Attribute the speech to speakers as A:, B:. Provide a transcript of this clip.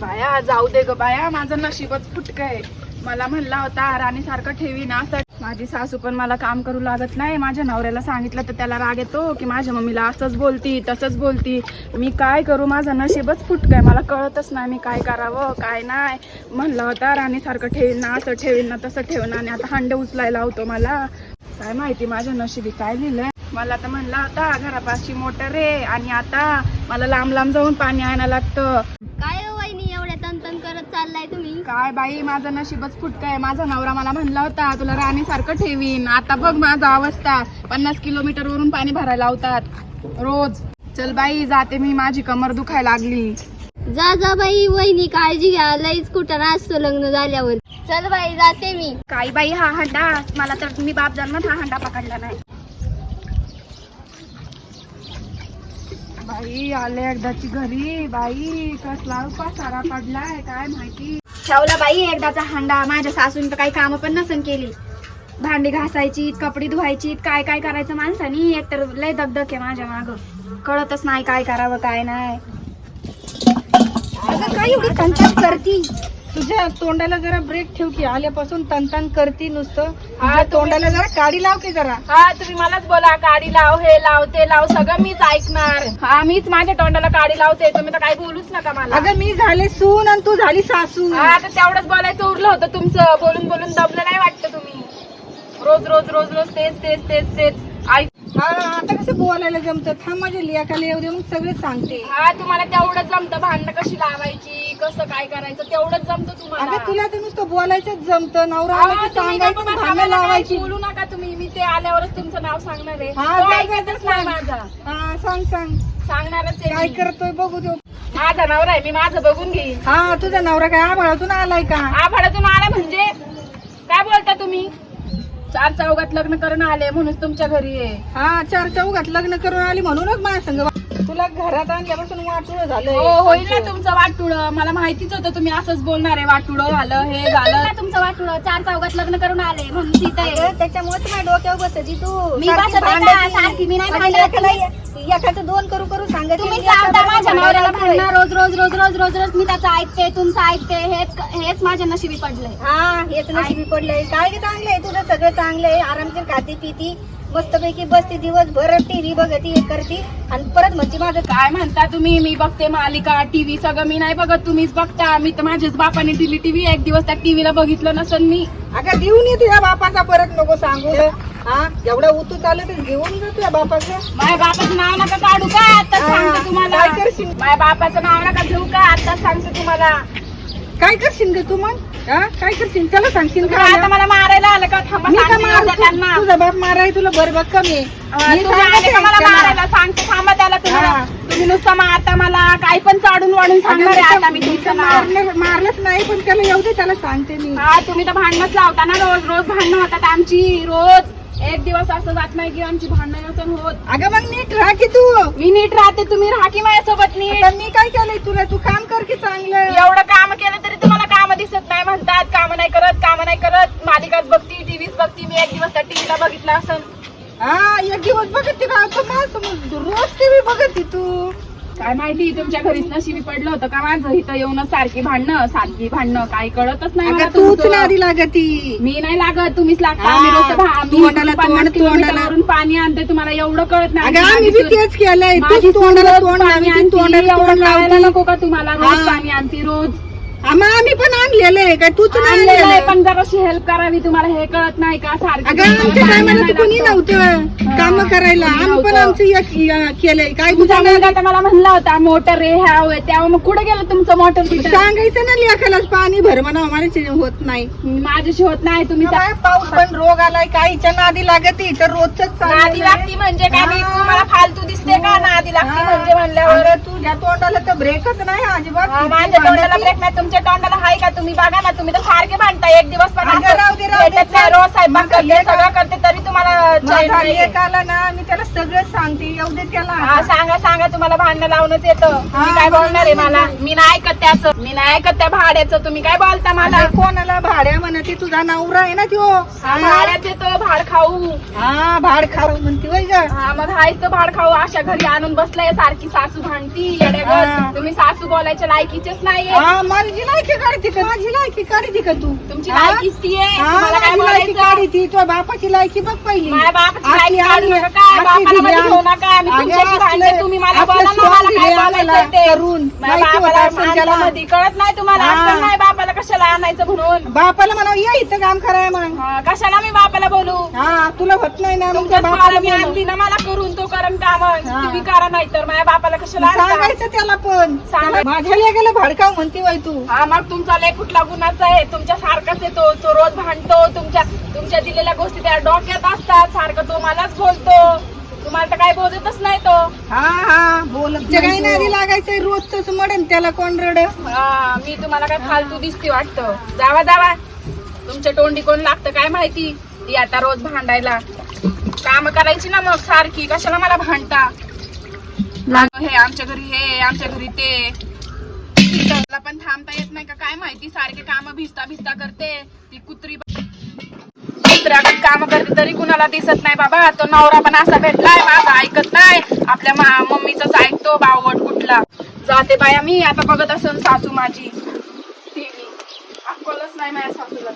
A: बाया जाऊ दे ग बाया माझं नशीबच फुटक आहे मला म्हणला होता राणी सारखं ठेवी ना असं. माझी सासू पण मला काम करू लागत नाही. माझ्या नवऱ्याला सांगितलं तर त्याला राग येतो की माझ्या मम्मीला असंच बोलती तसंच बोलती. मी काय करू? माझं नशीबच फुटक आहे मला कळतच नाही मी काय करावं काय नाही. म्हणलं होता राणी सारखं ठेवीन ना असं ठेवीन ना तसं ठेवून आणि आता हांडे उचलायला होतो मला. काय माहिती माझ्या नशिबी काय लिहिलंय? मला तर म्हणला होता घरापाशी मोटर आहे आणि आता मला लांब लांब जाऊन पाणी आणायला लागतं
B: काय हो वहिनी एवढ्या तन करत चाललाय तुम्ही
A: काय बाई माझं नशीबच फुटकं आहे माझा नवरा मला म्हणला होता तुला राणीसारखं ठेवीन. आता बघ माझा अवस्था. पन्नास किलोमीटर वरून पाणी भरायला लावतात. रोज. चल बाई जाते मी. माझी कमर दुखायला लागली.
B: जा जा बाई वहिनी काळजी घ्या. लईच कुठं असतो लग्न झाल्यावर. चल बाई जाते मी.
A: काही बाई हा हंडा. मला तर मी बाप जन्मात हा हंडा पकडला नाही. बाई आले एकदाची घरी. बाई कसला सारा पडलाय काय माहिती? शावला बाई एकदाचा हांडा. माझ्या सासून तर काही काम पण नसन केली. भांडी घासायची कपडे धुवायची काय काय करायचं माणसानी? एकतर लय दगदग आहे माझ्या माग. कळतच नाही काय करावं काय नाही.
C: अगं काय एवढी तनतन करती? तुझ्या तोंडाला जरा ब्रेक ठेव की आल्यापासून तनतन करती नुसतं. तुझ्या तोंडाला जरा काडी लाव की जरा.
A: हा तुम्ही मलाच बोला काडी लाव हे लाव ते लाव सगळं मीच ऐकणार. हा मीच माझ्या तोंडाला काडी लावते तुम्ही तर काही बोलूच नका मला.
C: अगं मी झाले सून आणि तू झाली सासू.
A: हा तर तेवढंच बोलायचं उरलं होतं तुमचं. बोलून बोलून दबलं नाही वाटतं तुम्ही. रोज रोज रोज रोज तेच तेच तेच तेच. ऐक
C: हा आता कसं बोलायला जमतं? थांब माझ्या लियाखाली येऊ दे मग सगळे सांगते.
A: हा तुम्हाला तेवढंच जमतं भांडणं कशी लावायची? कसं काय करायचं तेवढंच जमतं तुम्हाला.
C: तुला तर नुसतं बोलायचंच जमतं. नवरा आला की
A: तुम्ही नको
C: सांगायचं
A: बसा,
C: भांडण
A: मला काही
C: लावायची.
A: बोलू नका तुम्ही. मी ते आल्यावरच तुमचं नाव सांगणार आहे.
C: हा,
A: तो ऐकतच नाही
C: सांग.
A: माझा.
C: हा सांग सांग.
A: सांगणारच आहे
C: काय
A: मी.
C: करतोय बघू देऊ
A: माझा नवरा आहे मी माझं बघून घेईन.
C: हा तुझा नवरा काय आभाळातून आलाय का?
A: आभाळातून आला म्हणजे? काय बोलता तुम्ही? चार चौघात लग्न करून आले म्हणून तुमच्या घरी आहे
C: हा चार चौघात लग्न करून आली म्हणूनच माझ्या संग तुला घरात आणल्यापासून वाटूळ झालंय.
A: हो होईल ना तुमचं वाटुळ. मला माहितीच होतं तुम्ही असंच बोलणार आहे वाटुळ झालं हे झालं.
B: तुमचं वाटून चार चौघात लग्न करून आले म्हणून तिथे
C: अगं, त्याच्यामुळे तुम्ही डोक्यावर बसायची तू.
B: मी
C: सारखी
B: बसत आहे का?
C: भांडायची.
B: सारखी मी नाही
C: आणि
B: भांडत.
C: एकाला- एकाचं दोन करू करू सांगत.
B: तुम्ही सांगता माझ्या नवऱ्याला भांडणं रोज रोज रोज रोज रोज रोज मी त्याचं ऐकते तुमचं ऐकते हेच हेच माझ्या नशिबी पडलंय.
C: हा हेच नशिबी पडलंय. काय चांगलंय तुझं सगळं चांगलंय. आरामशीर खाती पिती. मस्तपैकी बसते दिवसभर टीव्ही बघती हे करती. आणि परत म्हणते माझं
A: काय म्हणता तुम्ही? मी बघते मालिका टीव्ही सगळं मी नाही बघत. तुम्हीच बघता. मी तर माझ्याच बापाने दिली टीव्ही एक दिवस त्या टीव्हीला बघितलं नसन मी.
C: अगं देऊन ये तुझ्या बापाचा परत नको सांगू. हा? एवढा उतू चालू तर घेऊन जा तुझ्या बापाचं.
A: माझ्या बापाचं नाव नका काढू का? आता
C: हा,
A: सांगते तुम्हाला.
C: काय करशील?
A: माझ्या बापाचं नाव नका घेऊ का? आता सांगते तुम्हाला.
C: काय करशील ग तू मग? हा? काय करशील? त्याला सांगशील का
A: आता मला मारायला आलं का? थांबा
C: मी का
A: सांगते
C: मारू?
A: उद्या त्यांना.
C: तुझा बाप माराय तुला बरोबर कमी आहे.
A: अं,
C: मी
A: तुम्ही आले
C: सांगते
A: का मला
C: त्याला.
A: मारायला? सांगते थांबा त्याला
C: हा.
A: तुम्ही नुसतं मारता मला. काही पण चाडून वाढून सांगणार आहे आता मी तुमचं
C: मी तर
A: नाव
C: मारलं मारलंच नाही पण त्याला येऊ दे त्याला सांगते मी.
A: हा तुम्ही तर भांडणच लावता ना रोज. रोज भांडणं होतात आमची रोज. एक दिवस असं जात नाही की आमची भांडणं नसून होत.
C: अगं मग नीट राहा की तू.
A: मी नीट राहते तुम्ही राहा की माझ्यासोबत नीट.
C: आता मी काय केलंय तुला? तू काम कर की चांगलं.
A: एवढं काम केलं तरी तुम्हाला काम दिसत नाही म्हणतात. काम नाही करत काम नाही करत. मालिकाच बघती टीव्हीच बघती. मी एक दिवस त्या टीव्हीला बघितलं असं
C: हा एक दिवस बघत का? आता माझं रोज टीव्ही बघत ती तू.
A: काय माहिती तुमच्या घरीच नशिबी पडलं होतं का माझं? इथं येऊन सारखी भांडणं सारखी भांडणं काय कळतच नाही मला
C: अगं तूच
A: तुमचं.
C: नादी लागती.
A: मी नाही लागत. तुम्हीच लागता. आम्ही रोजचं भा- मी
C: तोंडाला
A: पन्नास
C: तोंड,
A: किलोमीटरवरून पाणी आणते तुम्हाला एवढं कळत नाही.
C: अगं आम्ही बी
A: माझी
C: तेच केलंय.
A: माझी
C: तूच तोंडाला
A: रोज
C: तोंड
A: पाणी
C: लावती,
A: आणती,
C: तोंडाला
A: एवढं
C: तोंड
A: कळायला
C: लावती.
A: नको का तुम्हाला? रोज
C: हा.
A: पाणी आणती रोज.
C: मग आम्ही पण आणलेलं आहे काय तूच नाही
A: आणलेलं आहे,
C: आणलेलं
A: पण जराशी हेल्प करावी तुम्हाला हे कळत नाही का? सारखी
C: अगं आमच्या टायमाला तर कोणी. नव्हतं काम करायला. आम्ही पण. आमचं एक- या- केलंय. काय तुझ्या
A: मुलगा तर मला म्हणला होता मोटर रे ह्या होय तेव्हा मग कुठे गेलं तुमचं मोटर
C: सांगायचं ना लेखालाच पाणी भर म्हणा आम्हाला होत नाही.
A: माझ्याशी होत नाही तुम्ही त्या-
C: काय पाऊस पण रोग आलाय काहीच्या नादी लागत तर रोजच
A: नादी लागती म्हणजे काय? मी तुम्हाला फालतू दिसते का? नादी लागती म्हणजे म्हणल्यावर.
C: तुझ्या तोंडाला तर ब्रेकच नाही अजिबात.
A: माझ्या तोंडाला ब्रेक नाही तुमच्या तोंडाला हाय का? तुम्ही बघा ना तुम्ही तर सारखे भांडताय. एक दिवस पण
C: अगं,
A: असं
C: राहू दे, राहू दे,
A: भेटत नाही,
C: चल.
A: रोज स्वयंपाक
C: माझा
A: करते
C: लेक
A: सगळं
C: आ-
A: करते तरी तुम्हाला चैन
C: माझा
A: नाही.
C: लेक आला ना मी त्याला सगळं सांगते. येऊ दे त्याला
A: हा सांगा सांगा तुम्हाला भांडणं लावूनच येतं. तुम्ही
C: हा,
A: काय
C: मला
A: बोलणार आहे
C: नाही
A: मला? मी नाही ऐकत त्याचं. मी नाही ऐकत त्या भाड्याचं. तुम्ही काय बोलता मला?
C: कोणाला भाड्या म्हणते? तुझा नवरा आहे ना त्यो.
A: हा, भाड्यात येतो भाड खाऊ.
C: हा भाड खाऊ म्हणते वय ग.
A: हा मग हायच तर भाड खाऊ. अशा घरी आणून बसलाय सारखी सासू भांडती
C: हा.
A: तुम्ही सासू बोलायच्या लायकीचेच नाहीये.
C: हा माझी लायकी काढते का? माझी लायकी काढते का तू?
A: तुमची
C: हा?
A: लायकीच ती आहे.
C: हा,
A: तुम्हाला काय
C: माझी लायकी
A: बोलायचं?
C: काढते तुझ्या बापाची लायकी बघ पहिली.
A: माझ्या बापाची
C: असली
A: लायकी काढू नका. काय बापाला मध्ये
C: दिली
A: घेऊ नका मी
C: अगं,
A: तुमच्याशी भांडते
C: असलं-
A: तुम्ही मला
C: असलं
A: बोला ना
C: सोंग
A: मला काय
C: दिली आम्हाला
A: बोलायचं ते?
C: करून.
A: माझ्या
C: माहिती होतं
A: बापाला
C: असेल
A: आणलं
C: त्याला.
A: मध्ये कळत नाही तुम्हाला?
C: हा.
A: अक्कल नाही बापाला कशाला आणायचं म्हणून?
C: बापाला म्हणा ये इथं काम कराय मग
A: हा, कशाला मी बापाला बोलू?
C: हा तुला होत नाही ना
A: तुमच्याच
C: बापाला
A: मी
C: बोलव.
A: आणली ना मला करून तो करण काम
C: हा.
A: तुम्ही करा नाही तर माझ्या बापाला कशाला आणता?
C: सांगायचं त्याला पण.
A: सांगाय-
C: माझ्या लेकाला भडकाव म्हणते वय तू.
A: हा मग तुमचा लय कुठला गुन्हाचा आहे? तुमच्या सारखाच येतो तो रोज भांडतो तुमच्या तुमच्या दिलेल्या गोष्टी त्या डोक्यात असतात. सारखं तो मलाच बोलतो. तुम्हाला तर काय बोलतच नाही तो.
C: हा हा बोलत काही नादी लागायचंय रोजच मडन त्याला कोण रड?
A: हा, मी तुम्हाला काय फालतू दिसते वाटतं. जावा जावा. तुमच्या तोंडी कोण लागतं काय माहिती? ती आता रोज भांडायला. काम करायची ना मग सारखी. कशाला मला भांडता? हे आमच्या घरी हे आमच्या घरी ते. पण थांबता येत नाही का? काय माहिती? सारखे काम भिजता भिजता करते. ती कुत्री कुत्र्याकडे काम करते तरी कुणाला दिसत नाही बाबा. तो नवरा पण असा भेटलाय माझा ऐकत नाही. आपल्या मम्मीच ऐकतो बावट कुठला. जाते बाया मी. आता बघत असेल सासू माझी. टीव्ही अक्कलच नाही माझ्या सासूला.